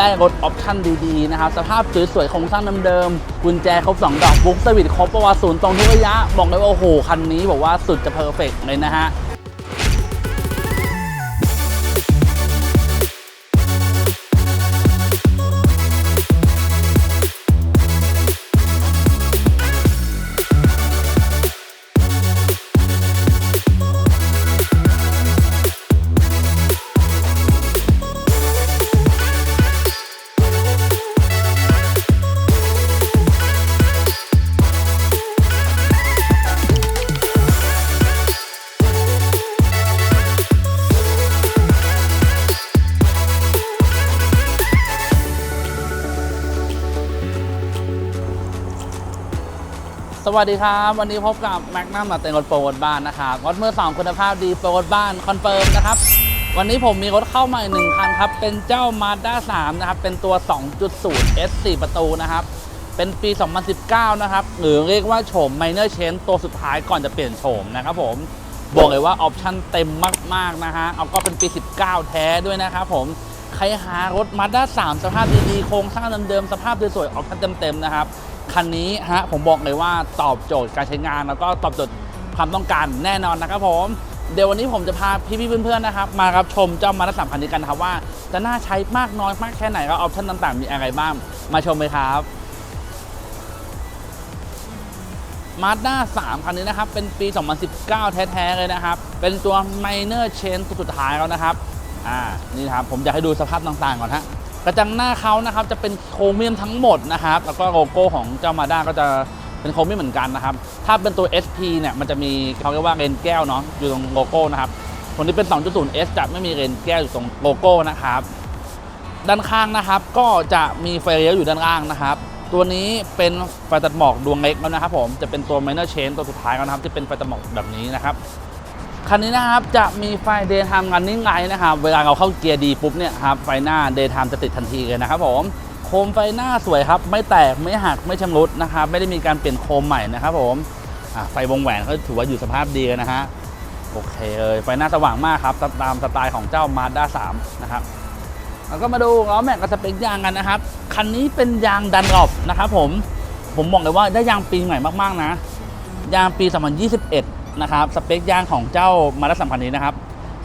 ได้รถออปชั่นดีๆนะครับ สภาพสวยๆโครงสร้างเดิมๆกุญแจครบ 2 ดอกบุ๊กสวิตครบประวัติศูนย์ตรงทุกระยะ บอกเลยว่าโอ้โห คันนี้บอกว่าสุดจะเพอร์เฟกเลยนะฮะ วัสดีครับ วันนี้พบกับแม็กนัมมาเต็นรถโปรรถบ้านนะครับรถมือสองคุณภาพดีโปรรถบ้านคอนเฟิร์มนะครับ วันนี้ผมมีรถเข้ามาอีกหนึ่งคันครับ เป็นเจ้า Mazda 3 นะครับ เป็นตัว 2.0 S 4 ประตูนะครับ เป็นปี 2019 นะครับ หรือเรียกว่าโฉม Minor Change ตัวสุดท้ายก่อนจะเปลี่ยนโฉมนะครับผม บอกเลยว่าออปชั่นเต็มมากๆนะฮะเอาก็เป็นปี 19 แท้ด้วยนะครับผม ใครหารถ Mazda 3 สภาพดีๆ โครงสร้างเดิมๆ สภาพสวยๆออปชั่นเต็มๆ นะครับ คันนี้ฮะผมบอกเลยว่าตอบโจทย์การใช้งานแล้วก็ตอบโจทย์ความต้องการแน่นอนนะครับผมเดี๋ยววันนี้ผมจะพาพี่ๆเพื่อนๆนะครับมารับชมเจ้ามาด้าสามคันนี้กันครับว่า จะน่าใช้มากน้อยมากแค่ไหนก็ออปชั่นต่างๆ มีอะไรบ้าง มาชมเลยครับมาด้า3คันนี้นะครับ เป็นปี 2019 แท้ๆ เลยนะครับ เป็นตัว Minor Change สุดท้ายแล้วนะครับ อ่า นี่ครับ ผมอยากให้ดูสภาพต่างๆ ก่อนฮะ กระจังหน้าเขานะครับจะเป็นโครเมียมทั้งหมดนะครับ แล้วก็โลโก้ของเจ้ามาด้าก็จะเป็นโครเมียมเหมือนกันนะครับ ถ้าเป็นตัว SP เนี่ยมันจะมีเขาเรียกว่าเรนแก้วเนาะอยู่ตรงโลโก้นะครับคนที่เป็น 2.0 S จะไม่มีเรนแก้วอยู่ตรงโลโก้นะครับ ด้านข้างนะครับก็จะมีไฟเลี้ยวอยู่ด้านล่างนะครับ ตัวนี้เป็นไฟตัดหมอกดวงเล็กแล้วนะครับผมจะเป็นตัว minor change ตัวสุดท้ายแล้วนะครับที่เป็นไฟตัดหมอกแบบนี้นะครับ คันนี้นะครับจะมีไฟ daytime running light นะครับ เวลาเราเข้าเกียร์ดีปุ๊บเนี่ยครับไฟหน้า daytime จะติดทันทีเลยนะครับผมโคมไฟหน้าสวยครับ ไม่แตกไม่หักไม่ชำรุดนะครับ ไม่ได้มีการเปลี่ยนโคมใหม่นะครับผมไฟวงแหวนเขาถือว่าอยู่สภาพดีนะฮะโอเคเลยไฟหน้าสว่างมากครับตามสไตล์ของเจ้า Mazda 3 นะครับแล้วก็มาดูล้อแม็กกับสเปคยางกันนะครับ คันนี้เป็นยางดันรอบนะครับผมผมบอกเลยว่าได้ยางปีใหม่มากๆนะ ยางปี 2021 นะครับสเปคยางของเจ้ามาด้าสามคันนี้นะครับ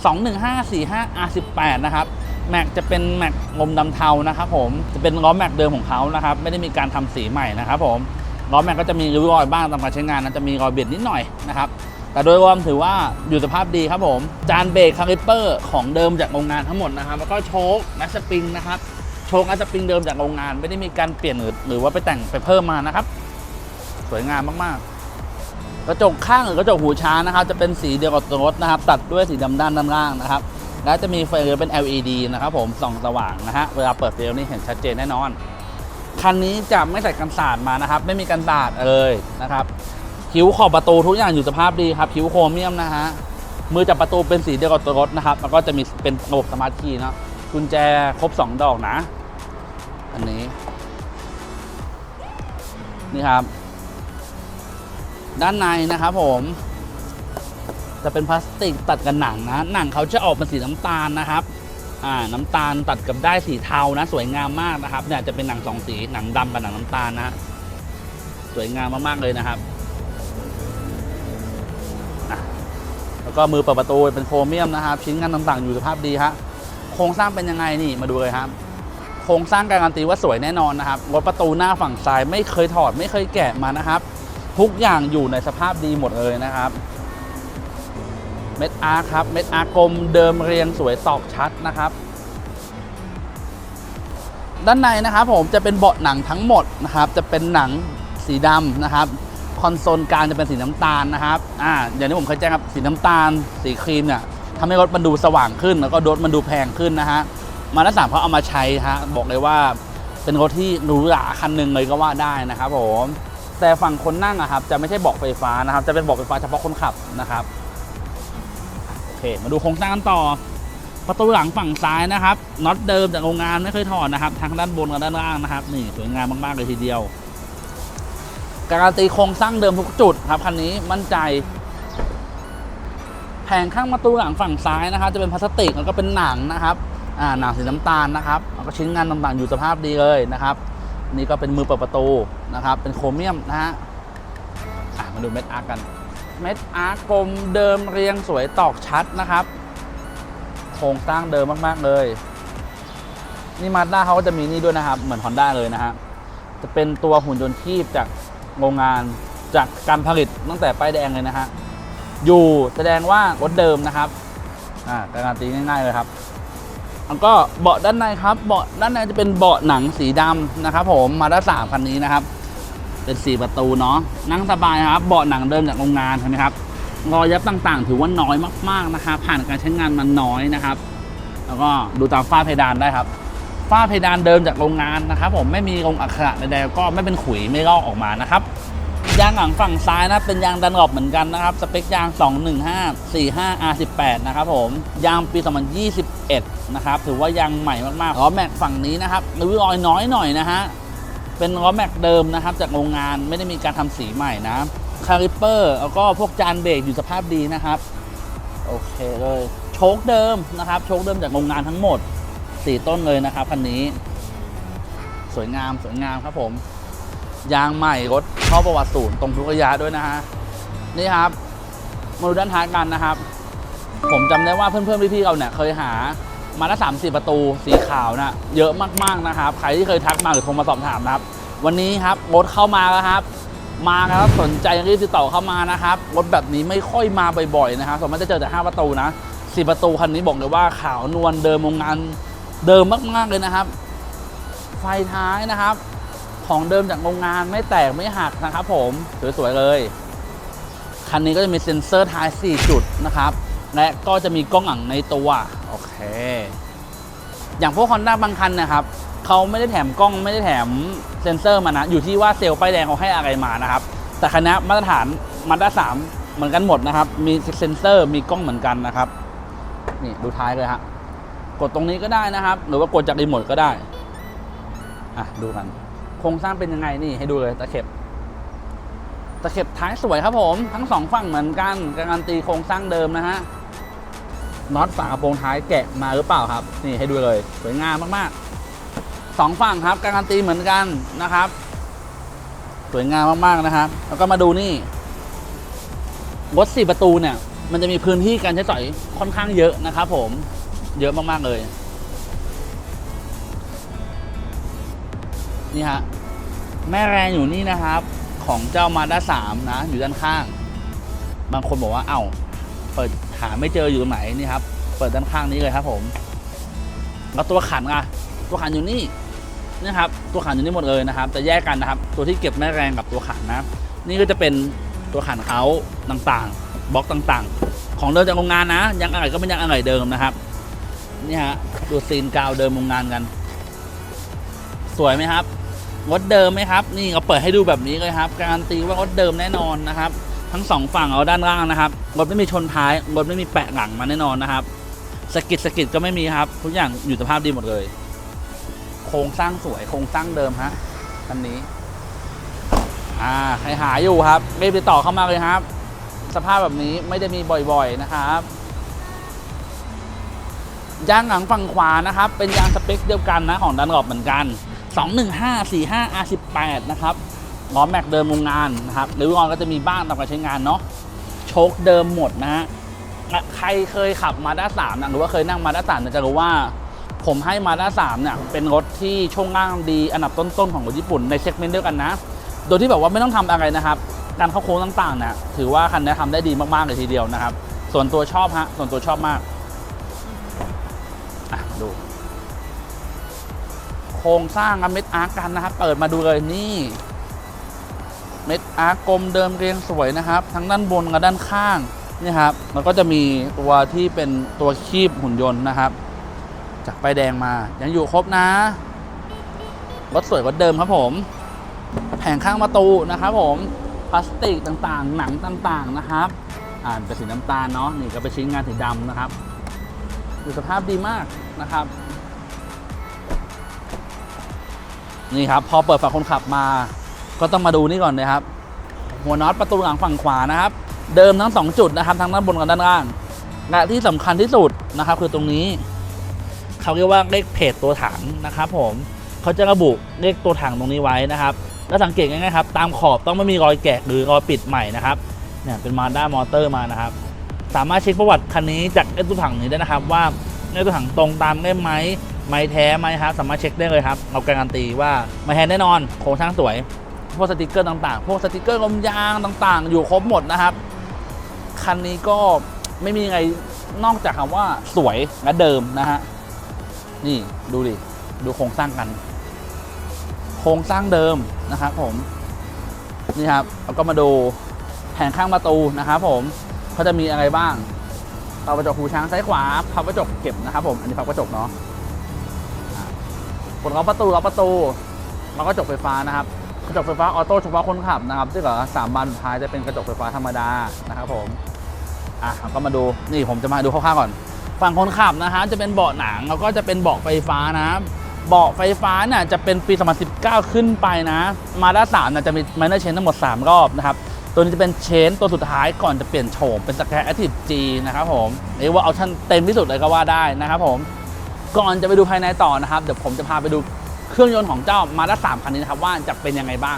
21545 R18 นะครับแม็กจะเป็นแม็กงมดำเทานะครับผมจะเป็นล้อแม็กเดิมของเขานะครับไม่ได้มีการทำสีใหม่นะครับผมล้อแม็กก็จะมีริ้วรอยบ้างตามการใช้งานนะจะมีรอยเบียดนิดหน่อยนะครับแต่โดยรวมถือว่าอยู่สภาพดีครับผม จานเบรกคาลิปเปอร์ของเดิมจากโรงงานทั้งหมดนะครับแล้วก็โชคและสปริงนะครับโชคและสปริงเดิมจากโรงงาน ไม่ได้มีการเปลี่ยนหรือหรือว่าไปแต่งไปเพิ่มมานะครับ สวยงามมากๆ กระจกข้างหรือกระจกหูช้างนะครับจะเป็นสีเดียวกับตัวรถนะครับ ตัดด้วยสีดำด้านด้านล่างนะครับ และจะมีไฟเลี้ยวเป็น LED นะครับผมส่องสว่างนะฮะเวลาเปิดเลี้ยวนี่เห็นชัดเจนแน่นอน คันนี้จะไม่ใส่กันสาดมานะครับ ไม่มีกันสาดเลยนะครับคิ้วขอบประตูทุกอย่างอยู่สภาพดีครับคิ้วโครเมียมนะฮะมือจับประตูเป็นสีเดียวกับตัวรถนะครับ แล้วก็จะมีเป็นระบบสมาร์ทคีย์เนาะกุญแจครบ 2 ดอกนะ อันนี้ นี่ครับ ด้านในนะครับผมจะเป็นพลาสติกตัดกับหนังนะ หนังเขาจะออกเป็นสีน้ำตาลนะครับ อ่า น้ำตาลตัดกับได้สีเทานะ สวยงามมากนะครับ เนี่ยจะเป็นหนังสองสี หนังดำกับหนังน้ำตาลนะ สวยงามมากๆเลยนะครับ แล้วก็มือเปิดประตูเป็นโครเมียมนะครับ ชิ้นงานต่างๆ อยู่สภาพดีฮะ โครงสร้างเป็นยังไงนี่มาดูเลยครับ โครงสร้างการันตีว่าสวยแน่นอนนะครับรถประตูหน้าฝั่งซ้ายไม่เคยถอดไม่เคยแกะมานะครับ ทุกอย่างอยู่ในสภาพดีหมดเลยนะครับ เม็ดอาร์ครับ เม็ดอาร์กลมเดิมเรียงสวยตอกชัดนะครับ ด้านในนะครับผมจะเป็นเบาะหนังทั้งหมดนะครับ จะเป็นหนังสีดำนะครับคอนโซลกลางจะเป็นสีน้ำตาลนะครับ อ่า อย่างที่ผมเคยแจ้งครับ สีน้ำตาล สีครีมเนี่ยทำให้รถมันดูสว่างขึ้น แล้วก็รถมันดูแพงขึ้นนะฮะ มาด้านสามเขาเอามาใช้ฮะ บอกเลยว่าเป็นรถที่หรูหราคันหนึ่งเลยก็ว่าได้นะครับผม แต่ฝั่งคนนั่งอะครับจะไม่ใช่เบาะไฟฟ้านะครับ จะเป็นเบาะไฟฟ้าเฉพาะคนขับนะครับโอเคมาดูโครงสร้างกันต่อ ประตูหลังฝั่งซ้ายนะครับน็อตเดิมจากโรงงานไม่เคยถอดนะครับทั้งด้านบนกับด้านล่างนะครับนี่สวยงามมากๆเลยทีเดียว การันตีโครงสร้างเดิมทุกจุดครับคันนี้มั่นใจแผงข้างประตูหลังฝั่งซ้ายนะครับ จะเป็นพลาสติกแล้วก็เป็นหนังนะครับอ่าหนังสีน้ำตาลนะครับแล้วก็ชิ้นงานต่างๆอยู่สภาพดีเลยนะครับ นี่ก็เป็นมือเปิดประตูนะครับ เป็นโครเมียมนะฮะมาดูเม็ดอาร์กัน เม็ดอาร์กลมเดิมเรียงสวยตอกชัดนะครับ โครงสร้างเดิมมาก ๆ เลย นี่มาด้าเขาก็จะมีนี่ด้วยนะครับ เหมือนฮอนด้าเลยนะฮะ จะเป็นตัวหุ่นยนต์คีบจากโรงงานจากการผลิตตั้งแต่ป้ายแดงเลยนะฮะ อยู่แสดงว่ารถเดิมนะครับ อ่าการันตีง่าย ๆ เลยครับ แล้วก็เบาะด้านในครับเบาะด้านในจะเป็นเบาะหนังสีดำนะครับผมมาด้าสามคันนี้นะครับ เป็นสี่ประตูเนาะนั่งสบายครับเบาะหนังเดิมจากโรงงานเห็นไหมครับรอยยับต่างๆ ถือว่าน้อยมากๆนะครับผ่านการใช้งานมันน้อยนะครับ แล้วก็ดูตามฝ้าเพดานได้ครับฝ้าเพดานเดิมจากโรงงานนะครับ ผมไม่มีองอักขระใดๆก็ไม่เป็นขุยไม่ลอกออกมานะครับยางหลังฝั่งซ้ายนะเป็นยางดันหลบเหมือนกันนะครับ สเปคยาง 215 45 R18 นะครับผมยางปี 2021 นะครับถือว่ายางใหม่มากๆล้อแม็กฝั่งนี้นะครับริ้วรอยน้อยหน่อยนะฮะเป็นล้อแม็กเดิมนะครับ จากโรงงานไม่ได้มีการทำสีใหม่นะคาลิปเปอร์แล้วก็พวกจานเบรกอยู่สภาพดีนะครับ โอเคเลยโชคเดิมนะครับ โชคเดิมจากโรงงานทั้งหมดสี่ต้นเลยนะครับคันนี้ สวยงามสวยงามครับผม ยางใหม่รถเข้าประวัติศูนย์ตรงทุกระยะด้วยนะฮะนี่ครับมาดูด้านท้ายกันนะครับ ผมจำได้ว่าเพื่อนๆพี่ๆเราเนี่ยเคยหา มาละสามสี่ประตูสีขาวนะเยอะมากๆนะครับ ใครที่เคยทักมาหรือโทรมาสอบถามนะครับ วันนี้ครับรถเข้ามาแล้วครับ มาครับสนใจรีบติดต่อเข้ามานะครับรถแบบนี้ไม่ค่อยมาบ่อยๆนะครับส่วนมากจะเจอแต่ห้าประตูนะสี่ประตูคันนี้บอกเลยว่าขาวนวลเดิมโรงงานเดิมมากๆเลยนะครับ ไฟท้ายนะครับ ของเดิมจากโรงงานไม่แตกไม่หักนะครับผมสวยๆเลยคันนี้ก็จะมีเซ็นเซอร์ท้าย 4 จุดนะครับ และก็จะมีกล้องหลังในตัว อเค อย่างพวก Honda บางคันนะครับเขาไม่ได้แถมกล้องไม่ได้แถมเซ็นเซอร์มานะ อยู่ที่ว่าเซลล์ป้ายแดงเขาให้อะไรมานะครับ แต่คันนี้มาตรฐานมาด้าสามเหมือนกันหมดนะครับ มีเซ็นเซอร์มีกล้องเหมือนกันนะครับ นี่ดูท้ายเลยฮะกดตรงนี้ก็ได้นะครับ หรือว่ากดจากรีโมทก็ได้ อะดูกันโครงสร้างเป็นยังไงนี่ให้ดูเลยตะเข็บตะเข็บท้ายสวยครับผม ทั้งสองฝั่งเหมือนกันการันตีโครงสร้างเดิมนะฮะ น็อตฝากระโปรงท้ายแกะมาหรือเปล่าครับ นี่ให้ดูเลยสวยงามมากๆสองฝั่งครับการันตีเหมือนกันนะครับ สวยงามมากๆนะครับ แล้วก็มาดูนี่รถสี่ประตูเนี่ย มันจะมีพื้นที่การใช้สอยค่อนข้างเยอะนะครับผมเยอะมากๆเลย นี่ฮะแม่แรงอยู่นี่นะครับ ของเจ้ามาด้าสามนะ อยู่ด้านข้าง บางคนบอกว่าเอ้าเปิด หาไม่เจออยู่ตรงไหนนี่ครับ เปิดด้านข้างนี้เลยครับผมแล้วตัวขันอะตัวขันอยู่นี่นะครับ ตัวขันอยู่นี่หมดเลยนะครับ แต่แยกกันนะครับ ตัวที่เก็บแม่แรงกับตัวขันนะ นี่ก็จะเป็นตัวขันเขาต่างๆบล็อกต่างๆ ของเดิมจากโรงงานนะ ยังอะไรก็เป็นยังอะไรเดิมนะครับนี่ฮะดูซีนกาวเดิมโรงงานกัน สวยไหมครับรถเดิมไหมครับ นี่เราเปิดให้ดูแบบนี้เลยครับ การันตีว่ารถเดิมแน่นอนนะครับ ทั้งสองฝั่งเอาด้านล่างนะครับรถไม่มีชนท้ายรถไม่มีแปะหลังมาแน่นอนนะครับสกิดสกิดก็ไม่มีครับ ทุกอย่างอยู่สภาพดีหมดเลย โครงสร้างสวยโครงสร้างเดิมฮะคันนี้ อ่าใครหาอยู่ครับรีบติดต่อเข้ามาเลยครับ สภาพแบบนี้ไม่ได้มีบ่อยๆนะครับยางหลังฝั่งขวานะครับ เป็นยางสเปคเดียวกันนะของดันหลบเหมือนกัน 215 45 R18 นะครับ ล้อแม็กเดิมโรงงานนะครับหรือวอนก็จะมีบ้างตามการใช้งานเนาะโชคเดิมหมดนะฮะใครเคยขับมาด้าสามนะหรือว่าเคยนั่งมาด้าสามจะรู้ว่า ผมให้มาด้าสามเนี่ยเป็นรถที่ช่วงล่างดีอันดับต้นๆของรถญี่ปุ่นในเซกเมนต์เดียวกันนะ โดยที่แบบว่าไม่ต้องทำอะไรนะครับ การเข้าโค้งต่างๆเนี่ยถือว่าคันนี้ทำได้ดีมากๆเลยทีเดียวนะครับ ส่วนตัวชอบฮะส่วนตัวชอบมากอะดูโครงสร้างกับเม็ดอาร์กันนะครับเปิดมาดูเลยนี่ เม็ดอาร์กลมเดิมเรียงสวยนะครับ ทั้งด้านบนกับด้านข้างนี่ครับแล้วก็จะมีตัวที่เป็นตัวคีบหุ่นยนต์นะครับ จากป้ายแดงมายังอยู่ครบนะรถสวยกว่าเดิมครับผม แผงข้างประตูนะครับผมพลาสติกต่างๆ หนังต่างๆนะครับอ่านเป็นสีน้ำตาลเนาะนี่ก็เป็นชิ้นงานสีดำนะครับดูสภาพดีมากนะครับ นี่ครับ พอเปิดฝั่งคนขับมา ก็ต้องมาดูนี่ก่อนนะครับ หัวน็อตประตูหลังฝั่งขวานะครับ เดิมทั้งสองจุดนะครับทั้งด้านบนกับด้านล่างและที่สำคัญที่สุดนะครับ คือตรงนี้ เขาเรียกว่าเลขเพจตัวถังนะครับ ผมเขาจะระบุเลขตัวถังตรงนี้ไว้นะครับ แล้วสังเกตง่ายๆครับตามขอบต้องไม่มีรอยแกะหรือรอยปิดใหม่นะครับเนี่ยเป็นมาด้ามอเตอร์มานะครับ สามารถเช็คประวัติคันนี้จากเลขตัวถังนี้ได้นะครับ ว่าเลขตัวถังตรงตามเล่มไหมไม่แท้ไหมครับสามารถเช็คได้เลยครับเราการันตีว่าไม่แท้แน่นอนโครงสร้างสวย พวกสติกเกอร์ต่างๆ พวกสติกเกอร์ลมยางต่างๆ อยู่ครบหมดนะครับ คันนี้ก็ไม่มีไรนอกจากคำว่าสวยและเดิมนะฮะ นี่ดูดิ ดูโครงสร้างกัน โครงสร้างเดิมนะครับผม นี่ครับแล้วก็มาดูแผงข้างประตูนะครับผมเขาจะมีอะไรบ้างพับกระจกหูช้างซ้ายขวาพับกระจกเก็บนะครับผม อันนี้พับกระจกเนาะกดล็อกประตูล็อกประตูแล้วก็จกไฟฟ้านะครับ กระจกไฟฟ้าออโต้เฉพาะคนขับนะครับที่เหลือสามบานสุดท้ายจะเป็นกระจกไฟฟ้าธรรมดานะครับผมอะก็มาดูนี่ผมจะมาดูคร่าวๆก่อน ฝั่งคนขับนะฮะจะเป็นเบาะหนังแล้วก็จะเป็นเบาะไฟฟ้านะเบาะไฟฟ้าเนี่ยจะเป็นปี 2019 ขึ้นไปนะมาด้าสามเนี่ยจะมีไมเนอร์เชนทั้งหมด 3 รอบนะครับตัวนี้จะเป็นเชนตัวสุดท้ายก่อนจะเปลี่ยนโฉมเป็นสแกร์แอคทีฟจีนะครับผมเรียกว่าเอาชั่นเต็มที่สุดเลยก็ว่าได้นะครับผมก่อนจะไปดูภายในต่อนะครับเดี๋ยวผมจะพาไปดู เครื่องยนต์ของเจ้ามาด้าสามคันนี้นะครับว่าจะเป็นยังไงบ้าง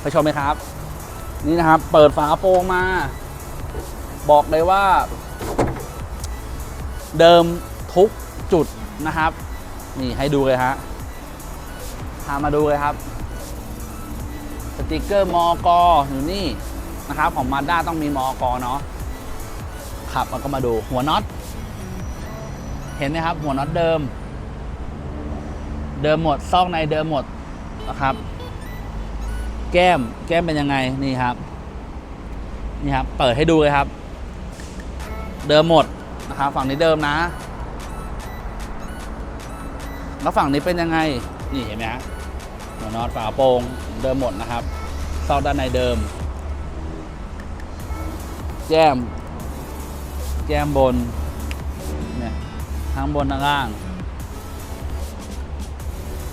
ไปชมไหมครับ นี่นะครับ เปิดฝากระโปรงมา บอกเลยว่า เดิมทุกจุดนะครับ นี่ให้ดูเลยฮะพามาดูเลยครับ สติกเกอร์มอกอยู่นี่นะครับ ของมาด้าต้องมีมอกเนาะครับแล้วก็มาดูหัวน็อตเห็นไหมครับ หัวน็อตเดิม เดิมหมดซอกในเดิมหมดนะครับ แก้มแก้มเป็นยังไงนี่ครับนี่ครับเปิดให้ดูเลยครับ เดิมหมดนะครับฝั่งนี้เดิมนะ แล้วฝั่งนี้เป็นยังไงนี่เห็นไหมฮะหัวนอนฝาโปร่งเดิมหมดนะครับซอกด้านในเดิม แก้ม แก้มบนเนี่ยทั้งบนทั้งล่าง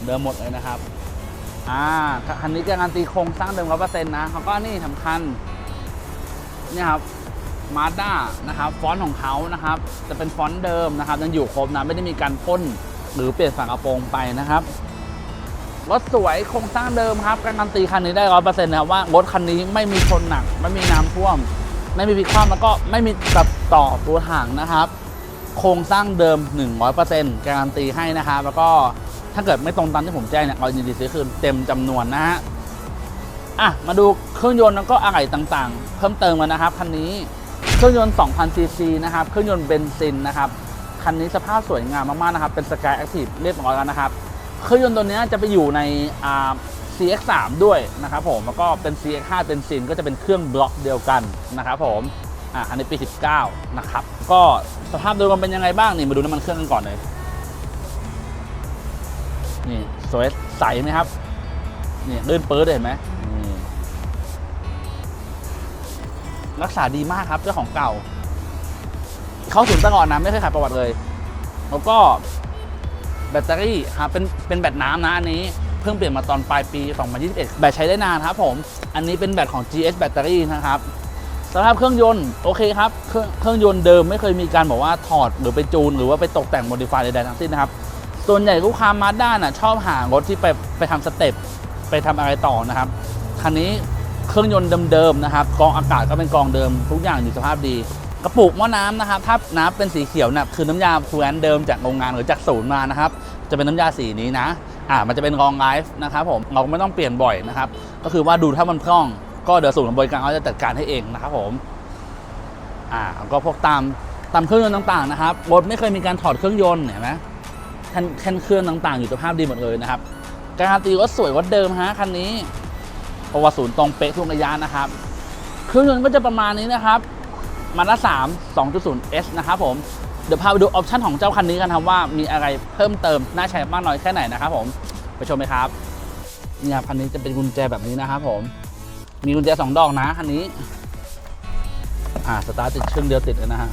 เดิมหมดเลยนะครับ อ่าคันนี้การันตีโครงสร้างเดิมร้อยเปอร์เซ็นต์นะเขาก็นี่สำคัญเนี่ยครับมาด้านะครับฟอนต์ของเขานะครับ จะเป็นฟอนต์เดิมนะครับยังอยู่ครบนะไม่ได้มีการพ่นหรือเปลี่ยนฝากระโปรงไปนะครับรถสวยโครงสร้างเดิมครับการันตีคันนี้ได้ร้อยเปอร์เซ็นต์นะครับว่ารถคันนี้ไม่มีชนหนัก ไม่มีน้ำท่วม ไม่มีพลิกคว่ำแล้วก็ไม่มีตัดต่อตัวถังนะครับ โครงสร้างเดิม 100%การันตีให้นะครับ แล้วก็ ถ้าเกิดไม่ตรงตามที่ผมแจ้งเนี่ยเรายินดีซื้อคืนเต็มจำนวนนะฮะอะมาดูเครื่องยนต์แล้วก็อะไหล่ต่างๆ เพิ่มเติมกันนะครับคันนี้เครื่องยนต์ 2,000 ซีซีนะครับเครื่องยนต์เบนซินนะครับคันนี้สภาพสวยงามมากๆนะครับเป็น Sky Active เรียบร้อยแล้วนะครับเครื่องยนต์ตัวนี้จะไปอยู่ใน CX3 ด้วยนะครับผมแล้วก็เป็น CX5 เบนซินก็จะเป็นเครื่องบล็อกเดียวกันนะครับผมอะอันนี้ปี 19 นะครับ ก็สภาพโดยรวมเป็นยังไงบ้างนี่มาดูน้ำมันเครื่องกันก่อนเลย นี่สวยใสไหมครับ นี่ลื่นปื้ดเห็นไหมนี่รักษาดีมากครับเจ้าของเก่า เขาถึงตลอดนะไม่เคยขาดประวัติเลย แล้วก็แบตเตอรี่ครับเป็นเป็นแบตน้ำนะอันนี้เพิ่งเปลี่ยนมาตอนปลายปี 2021 แบตใช้ได้นานครับผม อันนี้เป็นแบตของ GS แบตเตอรี่นะครับสภาพเครื่องยนต์โอเคครับ เครื่องเครื่องยนต์เดิมไม่เคยมีการบอกว่าถอดหรือไปจูน หรือว่าไปตกแต่งโมดิฟายใดๆทั้งสิ้นนะครับ ส่วนใหญ่ลูกค้ามาด้านอะชอบหารถที่ไปไปทำสเต็ปไปทำอะไรต่อนะครับ คันนี้เครื่องยนต์เดิมๆนะครับกรองอากาศก็เป็นกรองเดิม ทุกอย่างอยู่สภาพดี กระปุกหม้อน้ำนะครับถ้าน้ำเป็นสีเขียวน่ะคือน้ำยาคูแอนเดิมจากโรงงานหรือจากศูนย์มานะครับ จะเป็นน้ำยาสีนี้นะอ่ามันจะเป็นรองไลฟ์นะครับผมเราไม่ต้องเปลี่ยนบ่อยนะครับ ก็คือว่าดูถ้ามันพร่อง ก็เดี๋ยวศูนย์บริการเขาจะจัดการให้เองนะครับผมอ่าก็พวกตามตามเครื่องยนต์ต่างๆนะครับรถไม่เคยมีการถอดเครื่องยนต์เห็นไหม แท่นเครื่องต่างๆ อยู่สภาพดีหมดเลยนะครับ การตีว่าสวยกว่าเดิมฮะคันนี้ประวัติศูนย์ตรงเป๊ะทุกระยะนะครับ เครื่องยนต์ก็จะประมาณนี้นะครับมาด้าสาม2.0 S นะครับผมเดี๋ยวพาไปดูออปชันของเจ้าคันนี้กันครับว่ามีอะไรเพิ่มเติมน่าใช้มากน้อยแค่ไหนนะครับผมไปชมไหมครับนี่ครับคันนี้จะเป็นกุญแจแบบนี้นะครับผมมีกุญแจสองดอกนะคันนี้อ่าสตาร์ทติดเครื่องเดียวติดเลยนะฮะ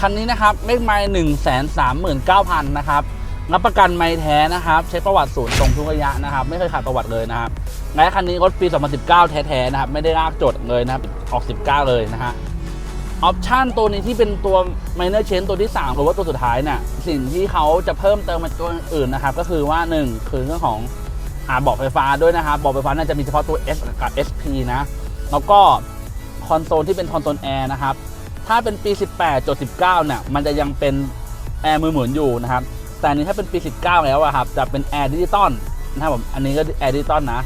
คันนี้นะครับเลขไมล์หนึ่งแสนสามหมื่นเก้าพันนะครับ รับประกันไมล์แท้นะครับเช็คประวัติศูนย์ตรงทุกระยะนะครับ ไม่เคยขาดประวัติเลยนะครับและคันนี้รถปี 2019 แท้ๆนะครับไม่ได้ลากจดเลยนะครับออก 19 เลยนะฮะออปชันตัวนี้ที่เป็นตัว minor change ตัวที่ 3 หรือว่าตัวสุดท้ายเนี่ยสิ่งที่เขาจะเพิ่มเติมมาตัวอื่นนะครับ ก็คือว่า 1 คือเรื่องของอาบอกไฟฟ้าด้วยนะครับบอกไฟฟ้าน่าจะมีเฉพาะตัว S กับ SP นะ แล้วก็คอนโซลที่เป็นคอนโซลแอร์นะครับ ถ้าเป็นปี 18จด19 เนี่ยมันจะยังเป็นแอร์มือหมุนอยู่นะครับ แต่อันนี้ถ้าเป็นปี 19 แล้วอะครับ จะเป็นแอร์ดิจิตอลนะครับผมอันนี้ก็แอร์ดิจิตอลนะ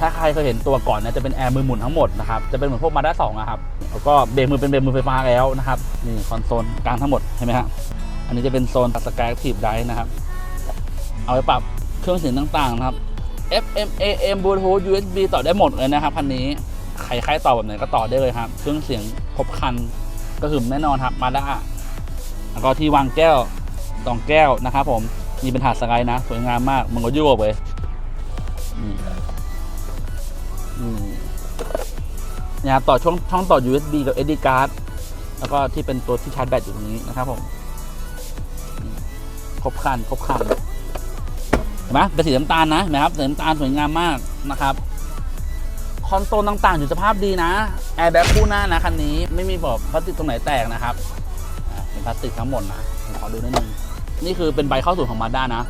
ถ้าใครเคยเห็นตัวก่อนเนี่ยจะเป็นแอร์มือหมุนทั้งหมดนะครับจะเป็นเหมือนพวกมาด้าสองอะครับแล้วก็เบรกมือเป็นเบรกมือไฟฟ้าแล้วนะครับนี่คอนโซลกลางทั้งหมดเห็นไหมฮะอันนี้จะเป็นโซนสกายทีฟไดนะครับ เอาไว้ปรับเครื่องเสียงต่างๆนะครับ FM AM Bluetooth USB ต่อได้หมดเลยนะครับคันนี้ใครใครต่อแบบไหนก็ต่อได้เลยครับ เครื่องเสียงครบคันก็หึมแน่นอนครับมาด้าแล้วก็ที่วางแก้ว รองแก้วนะครับผมมีเป็นถาดสกายนะ สวยงามมากมันก็ยุโรปเลยนี่นี่เนี่ยต่อช่องช่องต่อ USB กับ SD card แล้วก็ที่เป็นตัวที่ชาร์จแบตอยู่ตรงนี้นะครับผมครบครันครบครันเห็นไหมเป็นสีน้ำตาลนะเห็นไหมครับสีน้ำตาลสวยงามมากนะครับคอนโซลต่างๆ อยู่สภาพดีนะแอร์แบ็คคู่หน้านะคันนี้ไม่มีแบบพลาสติกตรงไหนแตกนะครับเป็นพลาสติกทั้งหมดนะผมขอดูนิดนึง นี่คือเป็นใบเข้าศูนย์ของมาด้านะ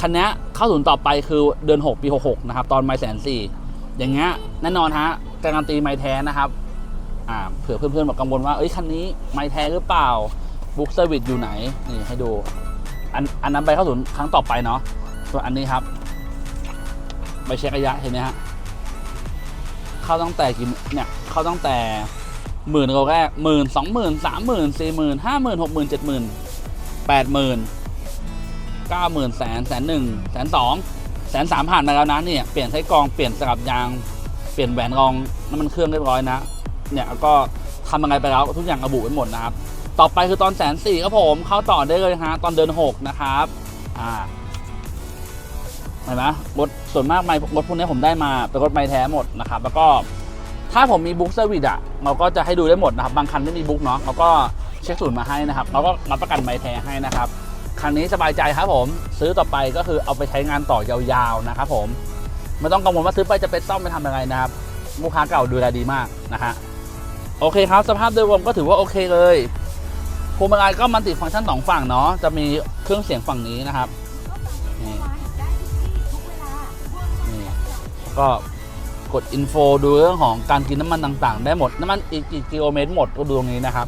คันนี้เข้าศูนย์ต่อไปคือเดือน 6 ปี 66 นะครับ ตอนไม่แสนสี่อย่างเงี้ยแน่นอนฮะการันตีไม่แท้นะครับอ่าเผื่อเพื่อนๆบอกกังวลว่าเอ้ยคันนี้ไม่แท้หรือเปล่าบุ๊กเซอร์วิสอยู่ไหนนี่ให้ดูอันอันนั้นใบเข้าศูนย์ครั้งต่อไปเนาะส่วนอันนี้ครับใบเช็คระยะเห็นไหมฮะเข้าตั้งแต่กี่เนี่ยเข้าตั้งแต่หมื่นเราแรกหมื่นสองหมื่นสามหมื่นสี่หมื่นห้าหมื่นหกหมื่นเจ็ดหมื่น แปดหมื่นเก้าหมื่นแสนแสนหนึ่งแสนสองแสนสามผ่านมาแล้วนะเนี่ยเปลี่ยนไส้กรองเปลี่ยนสลับยาง เปลี่ยนแหวนรองน้ำมันเครื่องเรียบร้อยนะ เนี่ยก็ทำยังไงไปแล้วทุกอย่างระบุไว้หมดนะครับ ต่อไปคือตอนแสนสี่ครับผมเข้าต่อได้เลยฮะตอนเดือนหกนะครับอ่าเห็นไหมรถส่วนมากไมค์รถพวกนี้ผมได้มาเป็นรถไม้แท้หมดนะครับ แล้วก็ถ้าผมมีบุ๊กเซอร์วิสอะเราก็จะให้ดูได้หมดนะครับ บางคันไม่มีบุ๊กเนาะเราก็ เช็คศูนย์มาให้นะครับเราก็รับประกันไม้แท้ให้นะครับคันนี้สบายใจครับผม ซื้อต่อไปก็คือเอาไปใช้งานต่อยาวๆนะครับผมไม่ต้องกังวลว่าซื้อไปจะไปซ่อมไปทำอะไรนะครับลูกค้าเก่าดูแลดีมากนะฮะโอเคครับสภาพโดยรวมก็ถือว่าโอเคเลยพวงมาลัยก็มันติดฟังก์ชันสองฝั่งเนาะจะมีเครื่องเสียงฝั่งนี้นะครับนี่นี่ก็กดอินโฟดูเรื่องของการกินน้ำมันต่างๆ ได้หมดน้ำมันอีกกี่กิโลเมตรหมดก็ดูตรงนี้นะครับ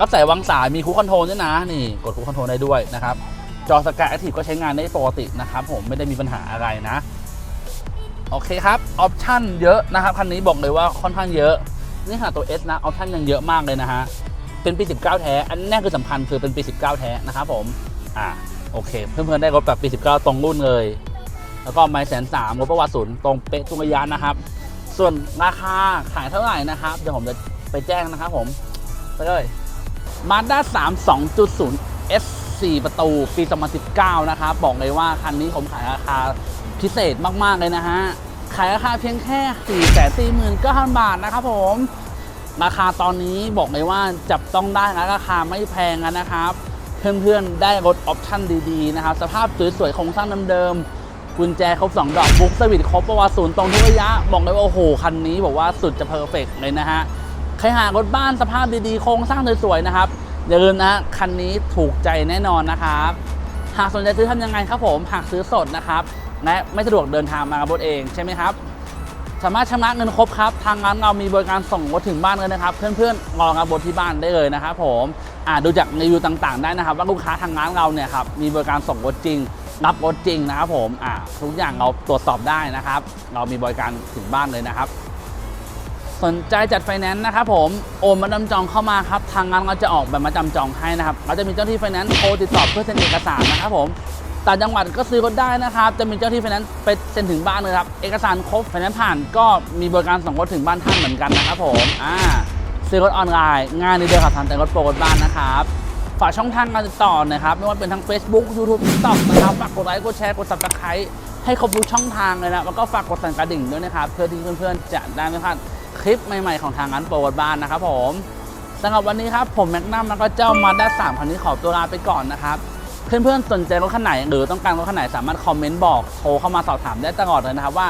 รับสายวางสายมีคูคอนโทรลด้วยนะนี่กดคูคอนโทรลได้ด้วยนะครับจอสกายแอคทีฟก็ใช้งานได้ปกตินะครับผมไม่ได้มีปัญหาอะไรนะ โอเคครับออปชั่นเยอะนะครับคันนี้บอกเลยว่าค่อนข้างเยอะนี่ค่ะตัว S นะออปชั่นยังเยอะมากเลยนะฮะเป็นปี 19 แท้ อันนี้คือสำคัญคือเป็นปี 19 แท้นะครับผมอ่าโอเค เพื่อนๆได้รถแบบปี 19 ตรงรุ่นเลย แล้วก็ไมล์แสนสามรถประวัติศูนย์ตรงเป๊ะทุกระยะนะครับ ส่วนราคาขายเท่าไหร่นะครับเดี๋ยวผมจะไปแจ้งนะครับผมไปเลย มาด้า3 2.0 S 4 ประตู ปี 2019 นะครับ บอกเลยว่า คันนี้ผมขายราคาพิเศษมาก ๆ เลยนะฮะ ขายราคาเพียงแค่ 4 4 9 0 0 0 บาทนะครับผม ราคาตอนนี้บอกเลยว่าจับต้องได้นะราคาไม่แพงนะครับ เพื่อน ๆ ได้รถออปชั่นดีๆ นะครับ สภาพสวยๆโครงสร้างเดิมๆกุญแจครบ 2 ดอกบุ๊กสวิตครบประวัติศูนย์ตรงทุกระยะ บอกเลยว่าโอ้โหคันนี้บอกว่าสุดจะเพอร์เฟกเลยนะฮะใครหารถบ้านสภาพดีๆ โครงสร้างสวยๆนะครับ อย่าลืมนะ คันนี้ถูกใจแน่นอนนะครับ หากสนใจซื้อทำยังไงครับผม หากซื้อสดนะครับ และไม่สะดวกเดินทางมากับรถเองใช่ไหมครับ สามารถชำระเงินครบครับ ทางร้านเรามีบริการส่งรถถึงบ้านเลยนะครับ เพื่อนๆรอรับบรถที่บ้านได้เลยนะครับผมอ่าดูจากรีวิวต่างๆ ได้นะครับ ว่าลูกค้าทางร้านเราเนี่ยครับมีบริการส่งรถจริงรับรถจริงนะครับผมอ่าทุกอย่างเราตรวจสอบได้นะครับ เรามีบริการถึงบ้านเลยนะครับ สนใจจัดไฟแนนซ์นะครับผมโอนมาจำจองเข้ามาครับทางร้านเราจะออกแบบมาจำจองให้นะครับเราจะมีเจ้าที่ไฟแนนซ์โทรติดต่อเพื่อเซ็นเอกสารนะครับผมต่างจังหวัดก็ซื้อรถได้นะครับ จะมีเจ้าที่ไฟแนนซ์ไปเซ็นถึงบ้านเลยครับ เอกสารครบไฟแนนซ์ผ่านก็มีบริการส่งรถถึงบ้านท่านเหมือนกันนะครับผมอ่าซื้อรถออนไลน์ง่ายนิดเดียวครับทำแต่รถโปรรถบ้านนะครับ ฝากช่องทางการติดต่อนะครับ ไม่ว่าเป็นทั้ง Facebook YouTube TikTok นะครับฝากกดไลค์กดแชร์กด Subscribe ให้ครบทุกช่องทางเลยนะแล้วก็ฝากกดสั่นกระดิ่งด้วยนะครับเพื่อที่เพื่อนๆจะได้ไม่พลาด คลิปใหม่ๆของทางร้านโปรดบ้านนะครับผมสำหรับวันนี้ครับผมแม็กนัมแล้วก็เจ้ามาด้าสามคันนี้ขอตัวลาไปก่อนนะครับเพื่อนๆสนใจรถคันไหนหรือต้องการรถคันไหนสามารถคอมเมนต์บอกโทรเข้ามาสอบถามได้ตลอดเลยนะครับว่า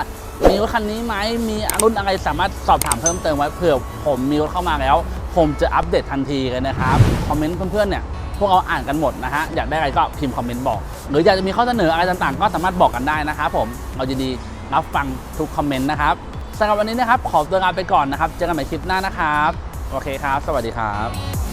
มีรถคันนี้ไหมมีรุ่นอะไรสามารถสอบถามเพิ่มเติมไว้เผื่อผมมีรถเข้ามาแล้ว ผมจะอัปเดตทันทีเลยนะครับคอมเมนต์เพื่อนๆเนี่ยพวกเราอ่านกันหมดนะฮะอยากได้อะไรก็พิมพ์คอมเมนต์บอก หรืออยากจะมีข้อเสนออะไรต่างๆ ก็สามารถบอกกันได้นะครับผมเราจะดีรับฟังทุกคอมเมนต์นะครับ สำหรับวันนี้นะครับขอตัวลาไปก่อนนะครับ เจอกันใหม่คลิปหน้านะครับ โอเคครับ สวัสดีครับ